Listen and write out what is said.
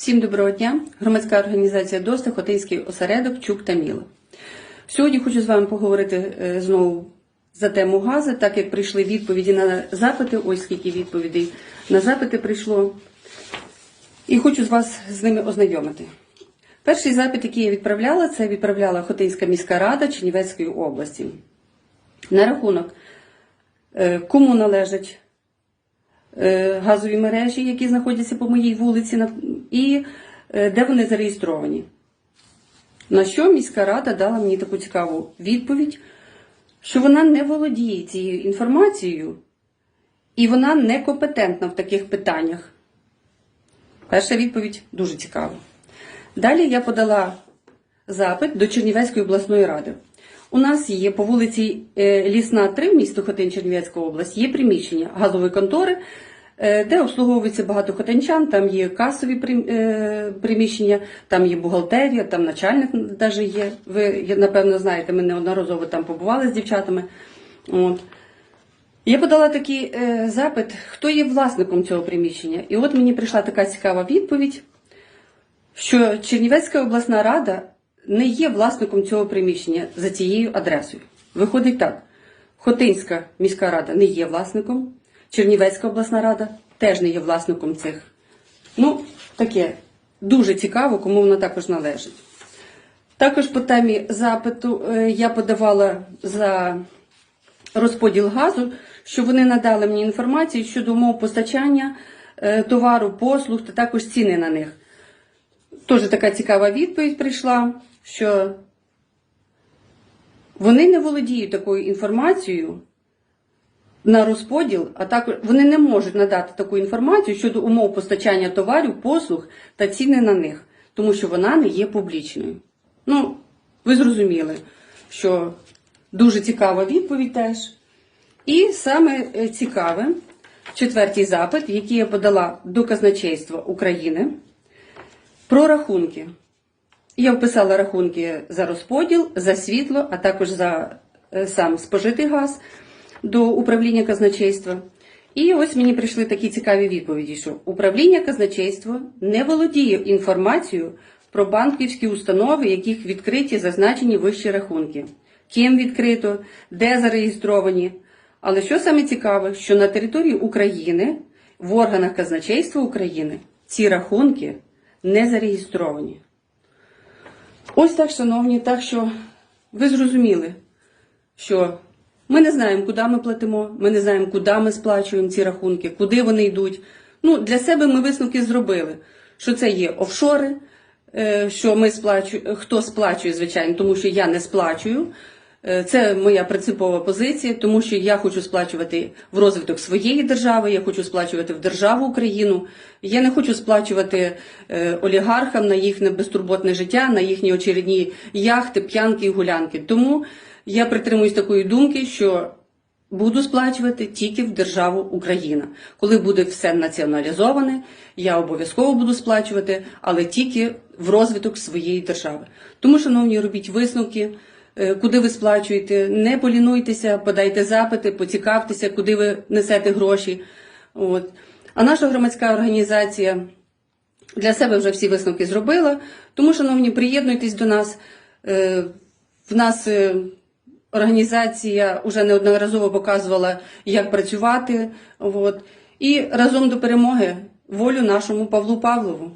Всім доброго дня! Громадська організація ДОСТа, Хотинський осередок Чук та Міла. Сьогодні хочу з вами поговорити е, знову за тему газу, так як прийшли відповіді на запити. Ось скільки відповідей на запити прийшло. І хочу з вас з ними ознайомити. Перший запит, який я відправляла, це відправляла Хотинська міська рада Чернівецької області. На рахунок, е, кому належать е, газові мережі, які знаходяться по моїй вулиці, і е, де вони зареєстровані. На що міська рада дала мені таку цікаву відповідь, що вона не володіє цією інформацією і вона некомпетентна в таких питаннях. Перша відповідь дуже цікава. Далі я подала запит до Чернівецької обласної ради. У нас є по вулиці е, Лісна 3, місто Хотин, Чернівецька область, є приміщення газової контори, де обслуговується багато хотинчан, там є касові е, приміщення, там є бухгалтерія, там начальник навіть є. Ви, напевно, знаєте, ми неодноразово там побували з дівчатами. От. Я подала такий е, запит, хто є власником цього приміщення. І от мені прийшла така цікава відповідь, що Чернівецька обласна рада не є власником цього приміщення за цією адресою. Виходить так: Хотинська міська рада не є власником, Чернівецька обласна рада теж не є власником цих. Ну, таке дуже цікаво, кому воно також належить. Також по темі запиту е, я подавала за розподіл газу, що вони надали мені інформацію щодо умов постачання е, товару, послуг та також ціни на них. Теж така цікава відповідь прийшла, що вони не володіють такою інформацією на розподіл, а також вони не можуть надати таку інформацію щодо умов постачання товарів, послуг та ціни на них, тому що вона не є публічною. Ну, ви зрозуміли, що дуже цікава відповідь теж. І саме е, цікаве, четвертий запит, який я подала до казначейства України про рахунки. Я вписала рахунки за розподіл, за світло, а також за е, сам спожитий газ до управління казначейства. І ось мені прийшли такі цікаві відповіді, що управління казначейства не володіє інформацією про банківські установи, яких відкриті зазначені вищі рахунки, ким відкрито, де зареєстровані. Але що саме цікаве, що на території України в органах казначейства України ці рахунки не зареєстровані. Ось так, шановні, так що ви зрозуміли, що ми не знаємо, куди ми платимо, ми не знаємо, куди ми сплачуємо ці рахунки, куди вони йдуть. Ну, для себе ми висновки зробили, що це є офшори, е, що ми сплачуємо, хто сплачує, звичайно, тому що я не сплачую. Е, Це моя принципова позиція, тому що я хочу сплачувати в розвиток своєї держави, я хочу сплачувати в державу Україну. Я не хочу сплачувати е, олігархам на їхнє безтурботне життя, на їхні очередні яхти, п'янки і гулянки. Тому я притримуюсь такої думки, що буду сплачувати тільки в державу Україна. Коли буде все націоналізоване, я обов'язково буду сплачувати, але тільки в розвиток своєї держави. Тому, шановні, робіть висновки. Е, Куди ви сплачуєте, не полінуйтеся, подайте запити, поцікавтеся, куди ви несете гроші. От. А наша громадська організація для себе вже всі висновки зробила. Тому, шановні, приєднуйтесь до нас. Е, В нас е, організація вже неодноразово показувала, як працювати. От. І разом до перемоги волю нашому Павлу Павлову.